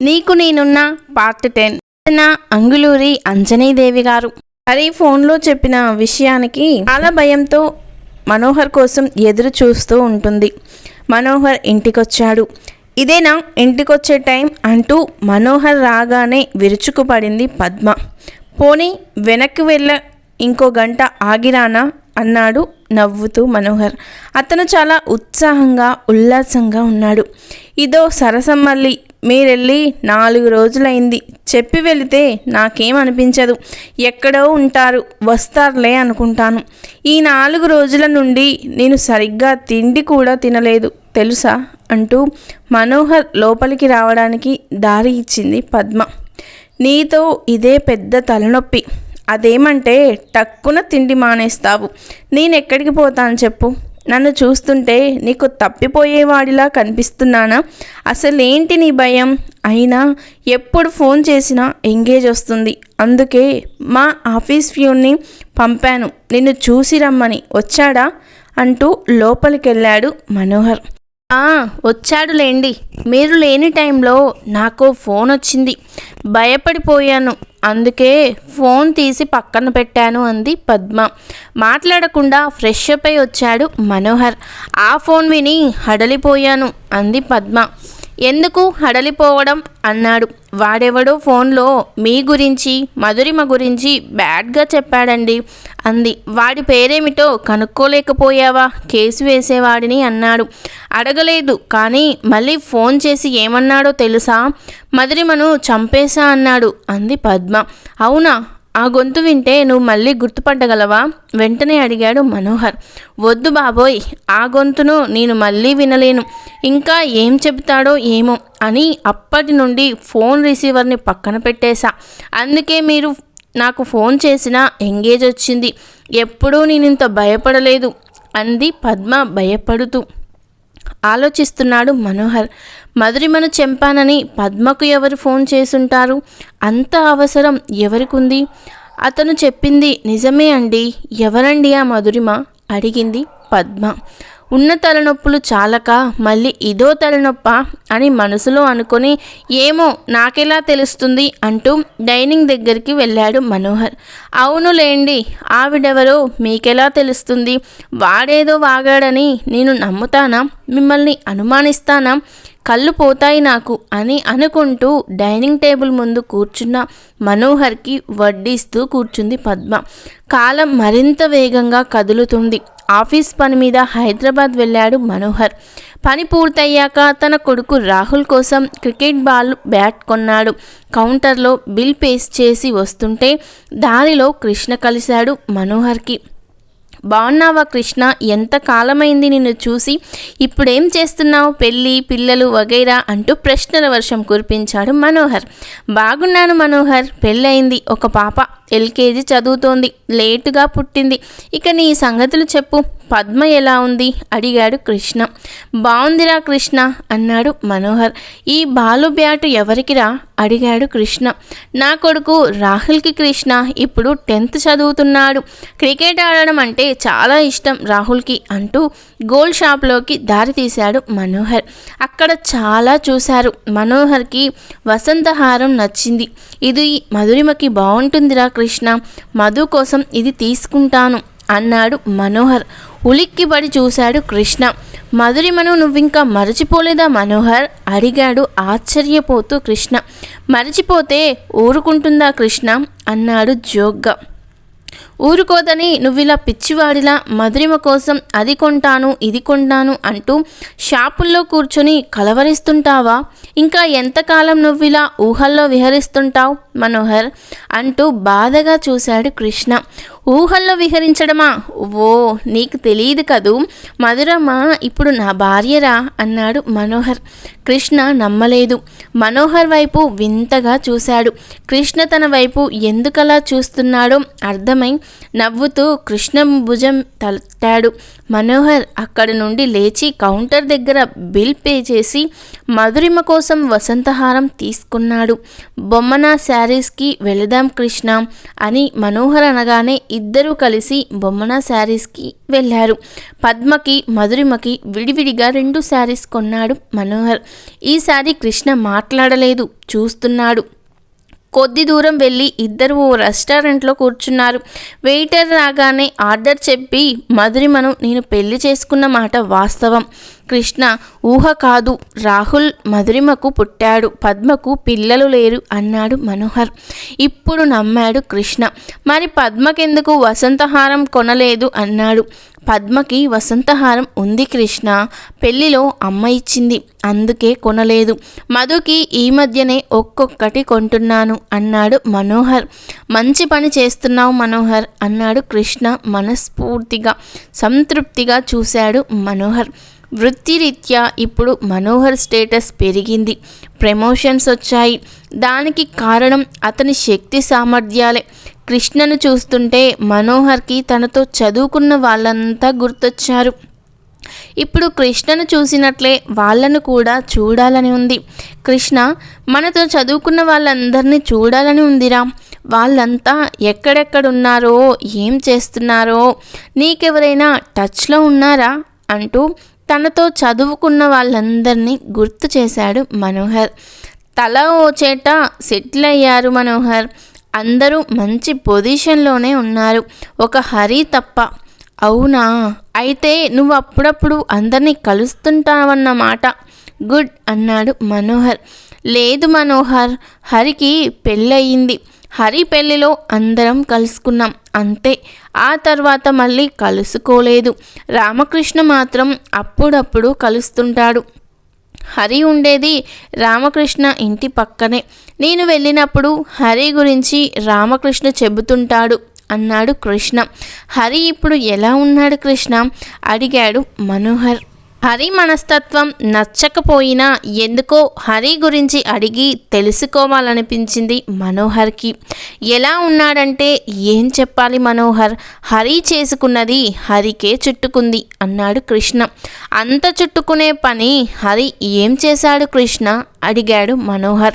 నీకు నేనున్న part ten నా అంగులూరి అంజనీదేవి గారు. హరి ఫోన్లో చెప్పిన విషయానికి చాలా భయంతో మనోహర్ కోసం ఎదురు చూస్తూ ఉంటుంది. మనోహర్ ఇంటికొచ్చాడు. ఇదేనా ఇంటికొచ్చే టైం అంటూ మనోహర్ రాగానే విరుచుకుపడింది పద్మ. పోనీ వెనక్కి వెళ్ళ ఇంకో గంట ఆగిరానా? అన్నాడు నవ్వుతూ మనోహర్. అతను చాలా ఉత్సాహంగా ఉల్లాసంగా ఉన్నాడు. ఇదో సరసమల్లి మీరెళ్ళి నాలుగు రోజులైంది. చెప్పి వెళితే నాకేం అనిపించదు ఎక్కడో ఉంటారు. వస్తారులే అనుకుంటాను. ఈ నాలుగు రోజుల నుండి నేను సరిగ్గా తిండి కూడా తినలేదు. తెలుసా? అంటూ మనోహర్ లోపలికి రావడానికి దారి ఇచ్చింది పద్మ. నీతో ఇదే పెద్ద తలనొప్పి. అదేమంటే టక్కున తిండి మానేస్తావు. నేనెక్కడికి పోతాను చెప్పు. నన్ను చూస్తుంటే నీకు తప్పిపోయేవాడిలా కనిపిస్తున్నానా? అసలేంటి నీ భయం? అయినా ఎప్పుడు ఫోన్ చేసినా ఎంగేజ్ వస్తుంది. అందుకే మా ఆఫీస్ ఫ్యూని పంపాను. నిన్ను చూసి రమ్మని. వచ్చాడా? అంటూ లోపలికెళ్ళాడు మనోహర్. ఆ వచ్చాడులేండి. మీరు లేని టైంలో నాకు ఫోన్ వచ్చింది. భయపడిపోయాను. అందుకే ఫోన్ తీసి పక్కన పెట్టాను అంది పద్మ. మాట్లాడకుండా ఫ్రెష్ అప్ అయి వచ్చాడు మనోహర్. ఆ ఫోన్ విని హడలిపోయాను అంది పద్మ. ఎందుకు హడలిపోవడం అన్నాడు. వాడెవడో ఫోన్లో మీ గురించి మధురిమ గురించి బ్యాడ్గా చెప్పాడండి అంది. వాడి పేరేమిటో కనుక్కోలేకపోయావా? కేసు వేసేవాడిని అన్నాడు. అడగలేదు కానీ మళ్ళీ ఫోన్ చేసి ఏమన్నాడో తెలుసా? మధురిమను చంపేశా అన్నాడు అంది పద్మ. అవునా? ఆ గొంతు వింటే నువ్వు మళ్ళీ గుర్తుపట్టగలవా? వెంటనే అడిగాడు మనోహర్. వద్దు బాబోయ్ ఆ గొంతును నేను మళ్ళీ వినలేను. ఇంకా ఏం చెబుతాడో ఏమో అని అప్పటి నుండి ఫోన్ రిసీవర్ని పక్కన పెట్టేశా. అందుకే మీరు నాకు ఫోన్ చేసినా ఎంగేజ్ వచ్చింది. ఎప్పుడూ నేను ఇంత భయపడలేదు అంది పద్మ భయపడుతూ. ఆలోచిస్తున్నాడు మనోహర్. మధురిమను చంపానని పద్మకు ఎవరు ఫోన్ చేసుంటారు? అంత అవసరం ఎవరికుంది? అతను చెప్పింది నిజమే అండి ఎవరండి ఆ మధురిమ? అడిగింది పద్మ. ఉన్న తలనొప్పులు చాలక మళ్ళీ ఇదో తలనొప్ప అని మనసులో అనుకొని ఏమో నాకెలా తెలుస్తుంది అంటూ డైనింగ్ దగ్గరికి వెళ్ళాడు మనోహర్. అవునులేండి ఆవిడెవరో మీకెలా తెలుస్తుంది? వాడేదో వాగాడని నేను నమ్ముతానా? మిమ్మల్ని అనుమానిస్తానా? కళ్ళు పోతాయి నాకు అని అనుకుంటూ డైనింగ్ టేబుల్ ముందు కూర్చున్న మనోహర్కి వడ్డిస్తూ కూర్చుంది పద్మ. కాలం మరింత వేగంగా కదులుతుంది. ఆఫీస్ పని మీద హైదరాబాద్ వెళ్ళాడు మనోహర్. పని పూర్తయ్యాక తన కొడుకు రాహుల్ కోసం క్రికెట్ బాల్ బ్యాట్ కొన్నాడు. కౌంటర్లో బిల్ పేస్ చేసి వస్తుంటే దారిలో కృష్ణ కలిశాడు మనోహర్కి. బాగున్నావా కృష్ణ? ఎంత కాలమైంది నిన్ను చూసి? ఇప్పుడేం చేస్తున్నావు? పెళ్ళి పిల్లలు వగైరా అంటూ ప్రశ్నల వర్షం కురిపించాడు మనోహర్. బాగున్నాను మనోహర్ పెళ్ళయింది. ఒక పాప ఎల్కేజీ చదువుతోంది. లేటుగా పుట్టింది. ఇక నీ సంగతులు చెప్పు. పద్మ ఎలా ఉంది? అడిగాడు కృష్ణ. బాగుందిరా కృష్ణ అన్నాడు మనోహర్. ఈ బాలు బ్యాటు ఎవరికిరా? అడిగాడు కృష్ణ. నా కొడుకు రాహుల్కి కృష్ణ. ఇప్పుడు టెన్త్ చదువుతున్నాడు. క్రికెట్ ఆడడం అంటే చాలా ఇష్టం రాహుల్కి అంటూ గోల్డ్ షాప్లోకి దారి తీశాడు మనోహర్. అక్కడ చాలా చూశారు. మనోహర్కి వసంతహారం నచ్చింది. ఇది మధురిమకి బాగుంటుందిరా కృష్ణ. మధు కోసం ఇది తీసుకుంటాను అన్నాడు మనోహర్. ఉలిక్కిపడి చూశాడు కృష్ణ. మధురిమను నువ్వింకా మరచిపోలేదా మనోహర్? అడిగాడు ఆశ్చర్యపోతూ కృష్ణ. మరచిపోతే ఊరుకుంటుందా కృష్ణ? అన్నాడు జోగ్గా. ఊరుకోదని నువ్విలా పిచ్చివాడిలా మధురిమ కోసం అది కొంటాను ఇది కొంటాను అంటూ షాపుల్లో కూర్చొని కలవరిస్తుంటావా? ఇంకా ఎంతకాలం నువ్విలా ఊహల్లో విహరిస్తుంటావు మనోహర్? అంటూ బాధగా చూశాడు కృష్ణ. ఊహల్లో విహరించడమా? ఓ నీకు తెలియదు కదూ. మధురమ్మ ఇప్పుడు నా భార్యరా? అన్నాడు మనోహర్. కృష్ణ నమ్మలేదు. మనోహర్ వైపు వింతగా చూశాడు. కృష్ణ తన వైపు ఎందుకలా చూస్తున్నాడో అర్థమై నవ్వుతూ కృష్ణం భుజం తలట్టాడు మనోహర్ అక్కడి నుండి లేచి కౌంటర్ దగ్గర బిల్ పే చేసి మధురిమ కోసం వసంతహారం తీసుకున్నాడు. బొమ్మన శారీస్కి వెళదాం కృష్ణ అని మనోహర్ అనగానే ఇద్దరూ కలిసి బొమ్మన శారీస్కి వెళ్ళారు. పద్మకి మధురిమకి విడివిడిగా రెండు శారీస్ కొన్నాడు మనోహర్. ఈసారి కృష్ణ మాట్లాడలేదు చూస్తున్నాడు. కొద్ది దూరం వెళ్ళి ఇద్దరు ఓ రెస్టారెంట్లో కూర్చున్నారు. వెయిటర్ రాగానే ఆర్డర్ చెప్పి మధురిమను నేను పెళ్ళి చేసుకున్న మాట వాస్తవం. కృష్ణ ఊహ కాదు. రాహుల్ మధురిమకు పుట్టాడు. పద్మకు పిల్లలు లేరు అన్నాడు మనోహర్. ఇప్పుడు నమ్మాడు కృష్ణ. మరి పద్మకెందుకు వసంతహారం కొనలేదు? అన్నాడు. పద్మకి వసంతహారం ఉంది కృష్ణ. పెళ్ళిలో అమ్మ ఇచ్చింది. అందుకే కొనలేదు. మధుకి ఈ మధ్యనే ఒక్కొక్కటి కొంటున్నాను అన్నాడు మనోహర్. మంచి పని చేస్తున్నావు మనోహర్ అన్నాడు కృష్ణ మనస్ఫూర్తిగా సంతృప్తిగా చూశాడు మనోహర్. వృత్తిరీత్యా ఇప్పుడు మనోహర్ స్టేటస్ పెరిగింది. ప్రమోషన్స్ వచ్చాయి. దానికి కారణం అతని శక్తి సామర్థ్యాలే. కృష్ణను చూస్తుంటే మనోహర్కి తనతో చదువుకున్న వాళ్ళంతా గుర్తొచ్చారు. ఇప్పుడు కృష్ణను చూసినట్లే వాళ్ళను కూడా చూడాలని ఉంది. కృష్ణ మనతో చదువుకున్న వాళ్ళందరినీ చూడాలని ఉందిరా. వాళ్ళంతా ఎక్కడెక్కడున్నారో ఏం చేస్తున్నారో నీకెవరైనా టచ్లో ఉన్నారా అంటూ తనతో చదువుకున్న వాళ్ళందరినీ గుర్తు చేశాడు మనోహర్. తల ఓ చేట సెటిల్ అయ్యారు మనోహర్. అందరూ మంచి పొజిషన్లోనే ఉన్నారు. ఒక హరి తప్ప. అవునా? అయితే నువ్వు అప్పుడప్పుడు అందరినీ కలుస్తుంటావన్నమాట గుడ్ అన్నాడు మనోహర్. లేదు మనోహర్ హరికి పెళ్ళయింది. హరి పెళ్ళిలో అందరం కలుసుకున్నాం. అంతే. ఆ తర్వాత మళ్ళీ కలుసుకోలేదు. రామకృష్ణ మాత్రం అప్పుడప్పుడు కలుస్తుంటాడు. హరి ఉండేది రామకృష్ణ ఇంటి పక్కనే. నేను వెళ్ళినప్పుడు హరి గురించి రామకృష్ణ చెబుతుంటాడు అన్నాడు కృష్ణ. హరి ఇప్పుడు ఎలా ఉన్నాడు కృష్ణ? అడిగాడు మనోహర్. హరి మనస్తత్వం నచ్చకపోయినా ఎందుకో హరి గురించి అడిగి తెలుసుకోవాలనిపించింది మనోహర్కి. ఎలా ఉన్నాడంటే ఏం చెప్పాలి మనోహర్? హరి చేసుకున్నది హరికే చుట్టుకుంది అన్నాడు కృష్ణ. అంత చుట్టుకునే పని హరి ఏం చేశాడు కృష్ణ అడిగాడు మనోహర్.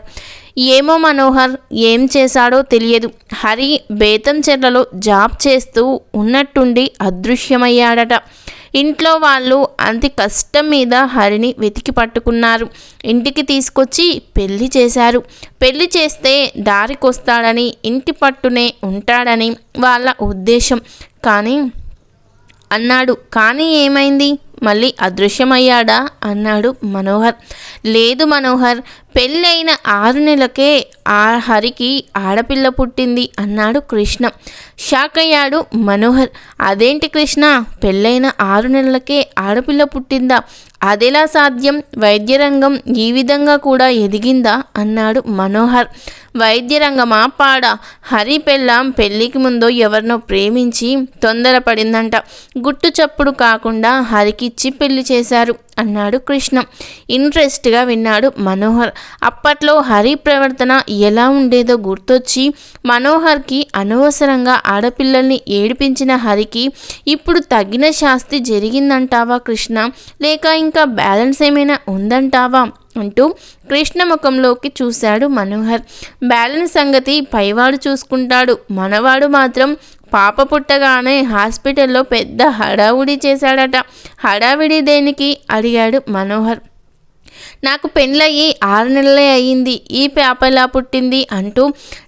ఏమో మనోహర్ ఏం చేశాడో తెలియదు. హరి బేతం చెర్లలో జాబ్ చేస్తూ ఉన్నట్టుండి అదృశ్యమయ్యాడట. ఇంట్లో వాళ్ళు అంతి కష్టం మీద హరిని వెతికి పట్టుకున్నారు. ఇంటికి తీసుకొచ్చి పెళ్ళి చేశారు. పెళ్ళి చేస్తే దారికొస్తాడని ఇంటి పట్టునే ఉంటాడని వాళ్ళ ఉద్దేశం. కానీ అన్నాడు కానీ ఏమైంది? మళ్ళీ అదృశ్యమయ్యాడా? అన్నాడు మనోహర్. లేదు మనోహర్ పెళ్ళైన ఆరు నెలలకే ఆ హరికి ఆడపిల్ల పుట్టింది అన్నాడు కృష్ణ. షాక్ అయ్యాడు మనోహర్. అదేంటి కృష్ణ? పెళ్ళైన ఆరు నెలలకే ఆడపిల్ల పుట్టిందా? అదెలా సాధ్యం? వైద్యరంగం ఈ విధంగా కూడా ఎదిగిందా? అన్నాడు మనోహర్. వైద్యరంగమా? పాడ. హరి పెళ్ళాం పెళ్ళికి ముందు ఎవరినో ప్రేమించి తొందరపడిందంట. గుట్టు చప్పుడు కాకుండా హరికిచ్చి పెళ్ళి చేశారు. అన్నాడు కృష్ణ. ఇంట్రెస్ట్గా విన్నాడు మనోహర్. అప్పట్లో హరి ప్రవర్తన ఎలా ఉండేదో గుర్తొచ్చి మనోహర్కి అనవసరంగా ఆడపిల్లల్ని ఏడిపించిన హరికి ఇప్పుడు తగిన శాస్తి జరిగిందంటావా కృష్ణ? లేక ఇంకా బ్యాలెన్స్ ఏమైనా ఉందంటావా? అంటూ కృష్ణ ముఖంలోకి చూశాడు మనోహర్. బ్యాలెన్స్ సంగతి పైవాడు చూసుకుంటాడు. మనవాడు మాత్రం పాప పుట్టగానే హాస్పిటల్లో పెద్ద హడావుడి చేశాడట. హడావిడి దేనికి? అడిగాడు మనోహర్. నాకు పెళ్ళయి ఆరు నెలలే అయ్యింది. ఈ పాప ఎలా పుట్టింది అంటూ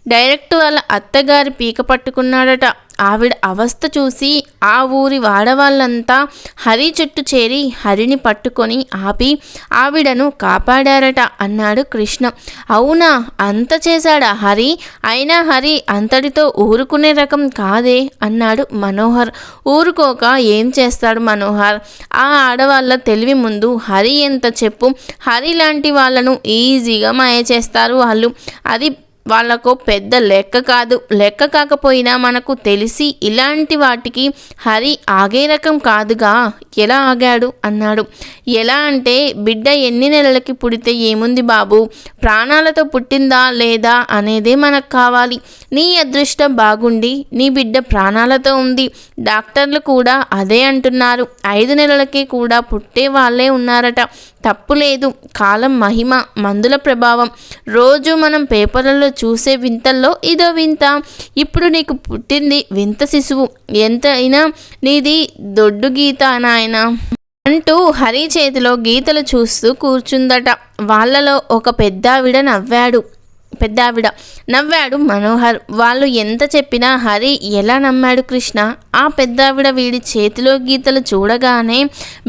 డైరెక్ట్ వాళ్ళ అత్తగారి పీక పట్టుకున్నాడట. ఆవిడ అవస్థ చూసి ఆ ఊరి వాడవాళ్ళంతా హరి చుట్టూ చేరి హరిని పట్టుకొని ఆపి ఆవిడను కాపాడారట అన్నాడు కృష్ణ. అవునా? అంత చేశాడా హరి? అయినా హరి అంతటితో ఊరుకునే రకం కాదే అన్నాడు మనోహర్. ఊరుకోక ఏం చేస్తాడు మనోహర్? ఆ ఆడవాళ్ళ తెలివి ముందు హరి ఎంత చెప్పు? హరి ఇలాంటి వాళ్ళను ఈజీగా మాయ చేస్తారు వాళ్ళు. అది వాళ్ళకు పెద్ద లెక్క కాదు. లెక్క కాకపోయినా మనకు తెలిసి ఇలాంటి వాటికి హరి ఆగే రకం కాదుగా. ఎలా ఆగాడు? అన్నాడు. ఎలా అంటే బిడ్డ ఎన్ని నెలలకి పుడితే ఏముంది బాబు? ప్రాణాలతో పుట్టిందా లేదా అనేదే మనకు కావాలి. నీ అదృష్టం బాగుండి నీ బిడ్డ ప్రాణాలతో ఉంది. డాక్టర్లు కూడా అదే అంటున్నారు. ఐదు నెలలకి కూడా పుట్టే వాళ్ళే ఉన్నారట. తప్పు లేదు. కాలం మహిమ మందుల ప్రభావం. రోజు మనం పేపర్లలో చూసే వింతల్లో ఇదో వింత. ఇప్పుడు నీకు పుట్టింది వింత శిశువు. ఎంత అయినా నీది దొడ్డు గీత నాయన. అంటూ హరి చేతిలో గీతలు చూస్తూ కూర్చుందట. వాళ్ళలో ఒక పెద్దావిడ నవ్వాడు. పెద్ద ఆవిడ నవ్వాడు మనోహర్. వాళ్ళు ఎంత చెప్పినా హరి ఎలా నమ్మాడు కృష్ణ ఆ పెద్దావిడ వీడి చేతిలో గీతలు చూడగానే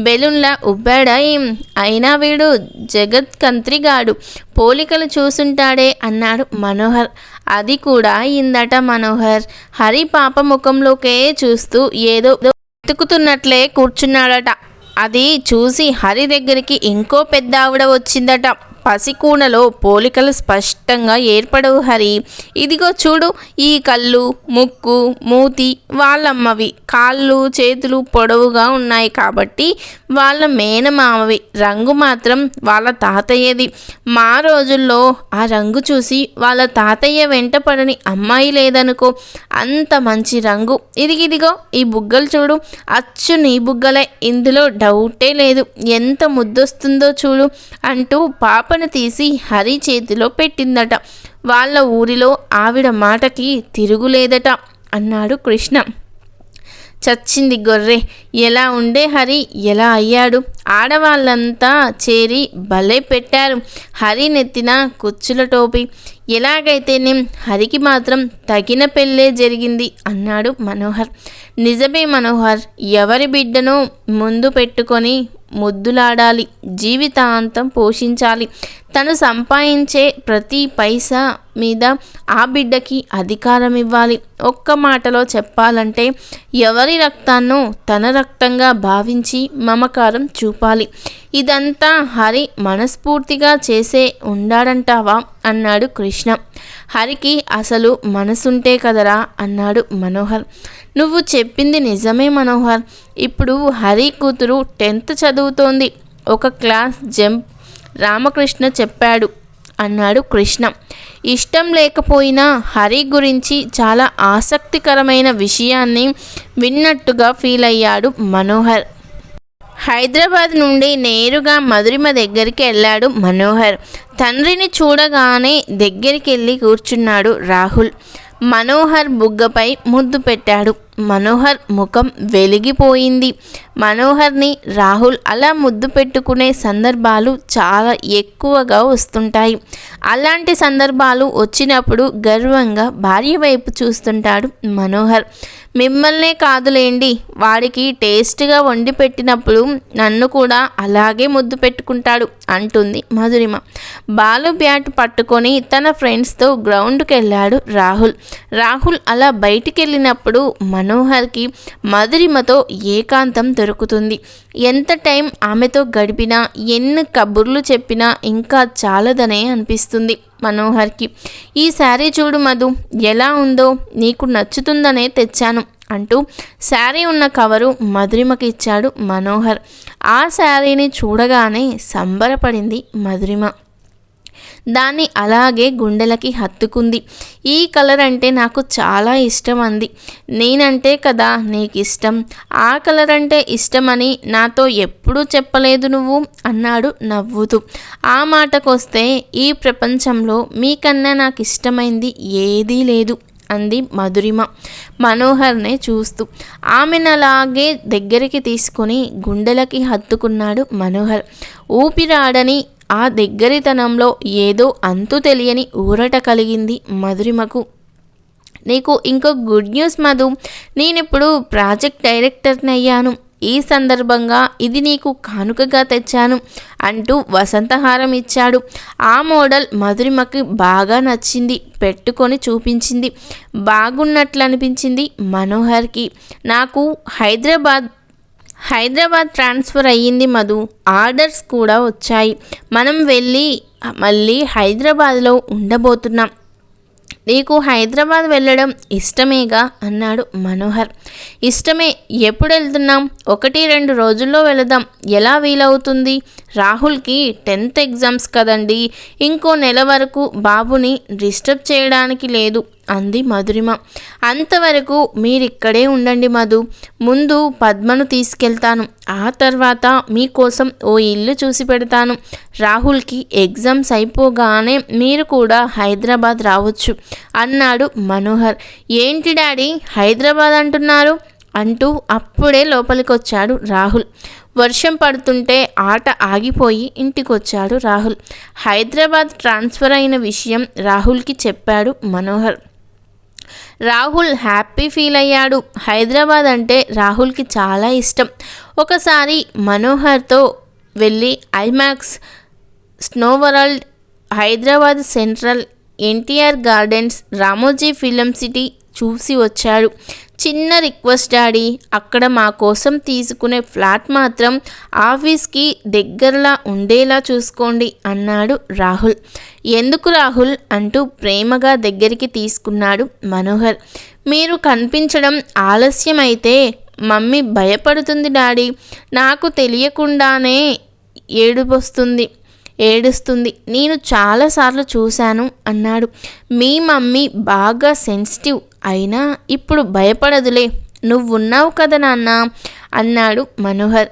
బెలూన్లా ఉబ్బాడా ఏం? అయినా వీడు జగత్ కంత్రిగాడు పోలికలు చూసుంటాడే అన్నాడు మనోహర్. అది కూడా అయిందట మనోహర్. హరి పాప ముఖంలోకే చూస్తూ ఏదో వెతుకుతున్నట్లే కూర్చున్నాడట. అది చూసి హరి దగ్గరికి ఇంకో పెద్ద ఆవిడ వచ్చిందట. పసికూనలో పోలికలు స్పష్టంగా ఏర్పడవు హరి. ఇదిగో చూడు ఈ కళ్ళు ముక్కు మూతి వాళ్ళమ్మవి. కాళ్ళు చేతులు పొడవుగా ఉన్నాయి కాబట్టి వాళ్ళ మేనమామవి. రంగు మాత్రం వాళ్ళ తాతయ్యది. మా రోజుల్లో ఆ రంగు చూసి వాళ్ళ తాతయ్య వెంట పడని అమ్మాయి లేదనుకో అంత మంచి రంగు. ఇదిగిదిగో ఈ బుగ్గలు చూడు. అచ్చు నీ బుగ్గలే. ఇందులో డౌటే లేదు. ఎంత ముద్దొస్తుందో చూడు అంటూ పాప పాపను తీసి హరి చేతిలో పెట్టిందట. వాళ్ళ ఊరిలో ఆవిడ మాటకి తిరుగులేదట అన్నాడు కృష్ణ. చచ్చింది గొర్రె ఎలా ఉండే హరి? ఎలా అయ్యాడు? ఆడవాళ్ళంతా చేరి భలే పెట్టారు. హరి నెత్తిన కుచ్చుల టోపి. ఎలాగైతేనేం హరికి మాత్రం తగిన పెళ్ళే జరిగింది అన్నాడు మనోహర్. నిజమే మనోహర్ ఎవరి బిడ్డను ముందు పెట్టుకొని ముద్దులాడాలి జీవితాంతం పోషించాలి. తను సంపాదించే ప్రతి పైసా మీద ఆ బిడ్డకి అధికారం ఇవ్వాలి. ఒక్క మాటలో చెప్పాలంటే ఎవరి రక్తాన్నో తన రక్తంగా భావించి మమకారం చూపాలి. ఇదంతా హరి మనస్ఫూర్తిగా చేసే ఉండాడంటావా? అన్నాడు కృష్ణ. హరికి అసలు మనసుంటే కదరా? అన్నాడు మనోహర్. నువ్వు చెప్పింది నిజమే మనోహర్. ఇప్పుడు హరి కూతురు టెన్త్ చదువుతోంది. ఒక క్లాస్ జంప్ రామకృష్ణ చెప్పాడు అన్నాడు కృష్ణ. ఇష్టం లేకపోయినా హరి గురించి చాలా ఆసక్తికరమైన విషయాన్ని విన్నట్టుగా ఫీల్ అయ్యాడు మనోహర్. హైదరాబాద్ నుండి నేరుగా మధురిమ దగ్గరికి వెళ్ళాడు మనోహర్. తండ్రిని చూడగానే దగ్గరికి వెళ్ళి కూర్చున్నాడు రాహుల్. మనోహర్ బుగ్గపై ముద్దు పెట్టాడు. మనోహర్ ముఖం వెలిగిపోయింది. మనోహర్ని రాహుల్ అలా ముద్దు పెట్టుకునే సందర్భాలు చాలా ఎక్కువగా వస్తుంటాయి. అలాంటి సందర్భాలు వచ్చినప్పుడు గర్వంగా భార్య వైపు చూస్తుంటాడు మనోహర్. మిమ్మల్నే కాదులేండి వాడికి టేస్ట్గా వండి పెట్టినప్పుడు నన్ను కూడా అలాగే ముద్దు పెట్టుకుంటాడు అంటుంది మధురిమ. బాలు బ్యాట్ పట్టుకొని తన ఫ్రెండ్స్తో గ్రౌండ్కి వెళ్ళాడు రాహుల్. రాహుల్ అలా బయటికి వెళ్ళినప్పుడు మనోహర్కి మధురిమతో ఏకాంతం దొరుకుతుంది. ఎంత టైం ఆమెతో గడిపినా ఎన్ని కబుర్లు చెప్పినా ఇంకా చాలదనే అనిపిస్తుంది మనోహర్కి. ఈ శారీ చూడు మధు ఎలా ఉందో నీకు నచ్చుతుందనే తెచ్చాను అంటూ శారీ ఉన్న కవరు మధురిమకి ఇచ్చాడు మనోహర్. ఆ శారీని చూడగానే సంబరపడింది మధురిమ. దాన్ని అలాగే గుండెలకి హత్తుకుంది. ఈ కలర్ అంటే నాకు చాలా ఇష్టం అంది. నేనంటే కదా నీకు ఇష్టం ఆ కలర్ అంటే ఇష్టమని నాతో ఎప్పుడూ చెప్పలేదు నువ్వు అన్నాడు నవ్వుతూ. ఆ మాటకొస్తే ఈ ప్రపంచంలో మీకన్నా నాకు ఇష్టమైంది ఏదీ లేదు అంది మధురిమ మనోహర్నే చూస్తూ. ఆమెను అలాగే దగ్గరికి తీసుకొని గుండెలకి హత్తుకున్నాడు మనోహర్. ఊపిరాడని ఆ దగ్గరితనంలో ఏదో అంతు తెలియని ఊరట కలిగింది మధురిమకు. నీకు ఇంకో గుడ్ న్యూస్ మధు. నేనిప్పుడు ప్రాజెక్ట్ డైరెక్టర్ని అయ్యాను ఈ సందర్భంగా ఇది నీకు కానుకగా తెచ్చాను అంటూ వసంతహారం ఇచ్చాడు. ఆ మోడల్ మధురిమకి బాగా నచ్చింది పెట్టుకొని చూపించింది. బాగున్నట్లు అనిపించింది మనోహర్కి. నాకు హైదరాబాద్ హైదరాబాద్ ట్రాన్స్ఫర్ అయ్యింది మధు. ఆర్డర్స్ కూడా వచ్చాయి. మనం వెళ్ళి మళ్ళీ హైదరాబాద్లో ఉండబోతున్నాం. నీకు హైదరాబాద్ వెళ్ళడం ఇష్టమేగా? అన్నాడు మనోహర్. ఇష్టమే. ఎప్పుడు వెళ్తున్నాం? ఒకటి రెండు రోజుల్లో వెళదాం. ఎలా వీలవుతుంది? రాహుల్కి టెన్త్ ఎగ్జామ్స్ కదండి. ఇంకో నెల వరకు బాబుని డిస్టర్బ్ చేయడానికి లేదు అంది మధురిమ. అంతవరకు మీరిక్కడే ఉండండి మధు ముందు పద్మను తీసుకెళ్తాను ఆ తర్వాత మీకోసం ఓ ఇల్లు చూసి పెడతాను. రాహుల్కి ఎగ్జామ్స్ అయిపోగానే మీరు కూడా హైదరాబాద్ రావచ్చు అన్నాడు మనోహర్. ఏంటి డాడీ హైదరాబాద్ అంటున్నారు? అంటూ అప్పుడే లోపలికొచ్చాడు రాహుల్. వర్షం పడుతుంటే ఆట ఆగిపోయి ఇంటికొచ్చాడు రాహుల్. హైదరాబాద్ ట్రాన్స్ఫర్ అయిన విషయం రాహుల్కి చెప్పాడు మనోహర్. రాహుల్ హ్యాపీ ఫీల్ అయ్యాడు. హైదరాబాద్ అంటే రాహుల్కి చాలా ఇష్టం. ఒకసారి మనోహర్తో వెళ్ళి IMAX Snow World Hyderabad central NTR gardens Ramoji film city చూసి వచ్చాడు. చిన్న రిక్వెస్ట్ డాడీ. అక్కడ మా కోసం తీసుకునే ఫ్లాట్ మాత్రం ఆఫీస్కి దగ్గరలా ఉండేలా చూసుకోండి అన్నాడు రాహుల్. ఎందుకు రాహుల్? అంటూ ప్రేమగా దగ్గరికి తీసుకున్నాడు మనోహర్. మీరు కనిపించడం ఆలస్యమైతే మమ్మీ భయపడుతుంది డాడీ. నాకు తెలియకుండానే ఏడుపొస్తుంది ఏడుస్తుంది. నేను చాలాసార్లు చూశాను అన్నాడు. మీ మమ్మీ బాగా సెన్సిటివ్ అయినా ఇప్పుడు భయపడదులే. నువ్వున్నావు కదా నాన్న అన్నాడు మనోహర్.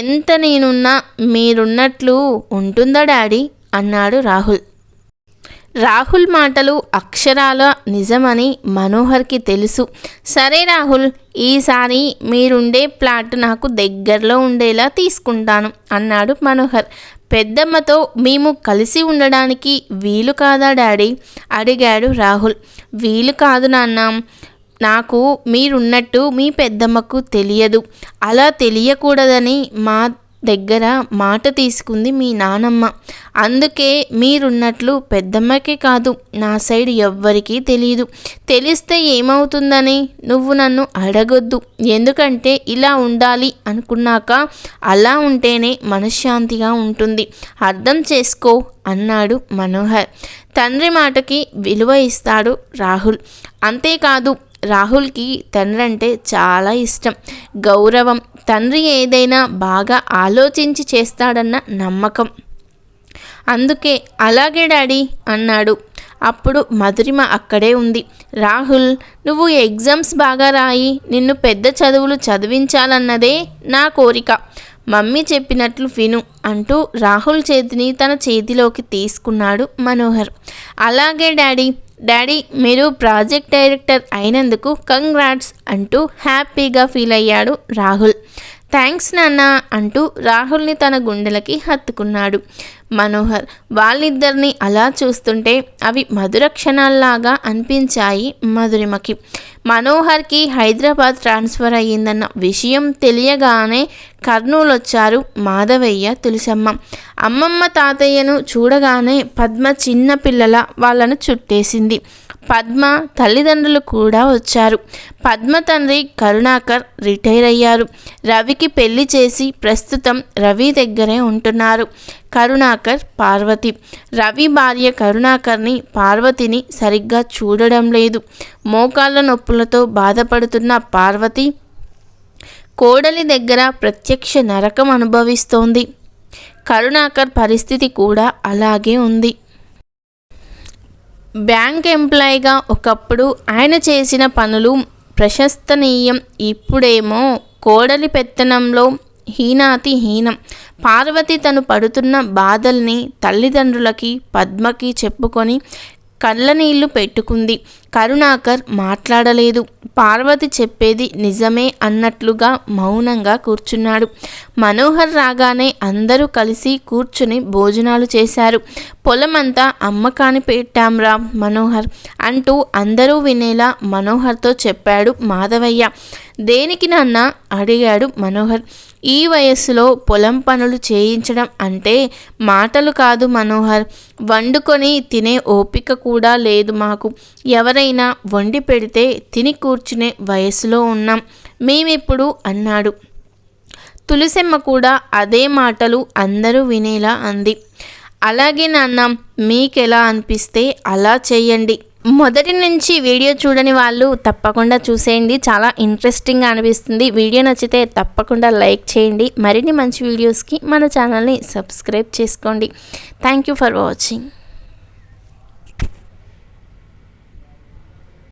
ఎంత నేనున్నా మీరున్నట్లు ఉంటుందా డాడీ అన్నాడు రాహుల్. రాహుల్ మాటలు అక్షరాల నిజమని మనోహర్కి తెలుసు. సరే రాహుల్ ఈసారి మీరుండే ప్లాట్ నాకు దగ్గరలో ఉండేలా తీసుకుంటాను అన్నాడు మనోహర్. పెద్దమ్మతో మేము కలిసి ఉండడానికి వీలు కాదా డాడీ? అడిగాడు రాహుల్. వీలు కాదు నాన్న. నాకు మీరున్నట్టు మీ పెద్దమ్మకు తెలియదు. అలా తెలియకూడదని మా దగ్గర మాట తీసుకుంది మీ నానమ్మ. అందుకే మీరున్నట్లు పెద్దమ్మకే కాదు నా సైడ్ ఎవ్వరికీ తెలియదు తెలిస్తే ఏమవుతుందని నువ్వు నన్ను అడగొద్దు. ఎందుకంటే ఇలా ఉండాలి అనుకున్నాక అలా ఉంటేనే మనశ్శాంతిగా ఉంటుంది. అర్థం చేసుకో అన్నాడు మనోహర్. తండ్రి మాటకి విలువ ఇస్తాడు రాహుల్. అంతేకాదు రాహుల్కి తండ్రి అంటే చాలా ఇష్టం. గౌరవం తండ్రి ఏదైనా బాగా ఆలోచించి చేస్తాడన్న నమ్మకం. అందుకే అలాగే డాడీ అన్నాడు. అప్పుడు మధురిమ అక్కడే ఉంది. రాహుల్ నువ్వు ఎగ్జామ్స్ బాగా రాయి నిన్ను పెద్ద చదువులు చదివించాలన్నదే నా కోరిక. మమ్మీ చెప్పినట్లు విను అంటూ రాహుల్ చేతిని తన చేతిలోకి తీసుకున్నాడు మనోహర్. అలాగే డాడీ డాడీ మీరు ప్రాజెక్ట్ డైరెక్టర్ అయినందుకు కంగ్రాట్స్ అంటూ హ్యాపీగా ఫీల్ అయ్యాడు రాహుల్. థ్యాంక్స్ నాన్న అంటూ రాహుల్ని తన గుండెలకి హత్తుకున్నాడు. మనోహర్. వాళ్ళిద్దరిని అలా చూస్తుంటే అవి మధుర క్షణాల్లాగా అనిపించాయి మధురిమకి. మనోహర్కి హైదరాబాద్ ట్రాన్స్ఫర్ అయ్యిందన్న విషయం తెలియగానే కర్నూలు వచ్చారు మాధవయ్య తులసమ్మ. అమ్మమ్మ తాతయ్యను చూడగానే పద్మ చిన్న పిల్లల వాళ్ళను చుట్టేసింది. పద్మ తల్లిదండ్రులు కూడా వచ్చారు. పద్మ తండ్రి కరుణాకర్ రిటైర్ అయ్యారు. రవికి పెళ్ళి చేసి ప్రస్తుతం రవి దగ్గరే ఉంటున్నారు. కరుణాకర్ పార్వతి. రవి భార్య కరుణాకర్ని పార్వతిని సరిగ్గా చూడడం లేదు. మోకాళ్ళ నొప్పులతో బాధపడుతున్న పార్వతి కోడలి దగ్గర ప్రత్యక్ష నరకం అనుభవిస్తోంది. కరుణాకర్ పరిస్థితి కూడా అలాగే ఉంది. బ్యాంక్ ఎంప్లాయీగా ఒకప్పుడు ఆయన చేసిన పనులు ప్రశస్తనీయం ఇప్పుడేమో కోడలి పెత్తనంలో హీనాతి హీనం. పార్వతి తను పడుతున్న బాధల్ని తల్లిదండ్రులకి పద్మకి చెప్పుకొని కళ్ళనీళ్ళు పెట్టుకుంది. కరుణాకర్ మాట్లాడలేదు. పార్వతి చెప్పేది నిజమే అన్నట్లుగా మౌనంగా కూర్చున్నాడు. మనోహర్ రాగానే అందరూ కలిసి కూర్చుని భోజనాలు చేశారు. పొలమంతా అమ్మకాని పెట్టాంరా మనోహర్ అంటూ అందరూ వినేలా మనోహర్తో చెప్పాడు మాధవయ్య. దేనికి నాన్న? అడిగాడు మనోహర్. ఈ వయస్సులో పొలం పనులు చేయించడం అంటే మాటలు కాదు మనోహర్. వండుకొని తినే ఓపిక కూడా లేదు మాకు. ఎవరైనా వండి పెడితే తిని కూర్చునే వయసులో ఉన్నాం. మేమిప్పుడు? అన్నాడు. తులసమ్మ కూడా అదే మాటలు అందరూ వినేలా అంది. అలాగే నాన్న మీకెలా అనిపిస్తే అలా చేయండి మొదటి నుంచి వీడియో చూడని వాళ్ళు తప్పకుండా చూసేయండి. చాలా ఇంట్రెస్టింగ్గా అనిపిస్తుంది. వీడియో నచ్చితే తప్పకుండా లైక్ చేయండి. మరిన్ని మంచి వీడియోస్కి మన ఛానల్ని సబ్స్క్రైబ్ చేసుకోండి. Thank you for watching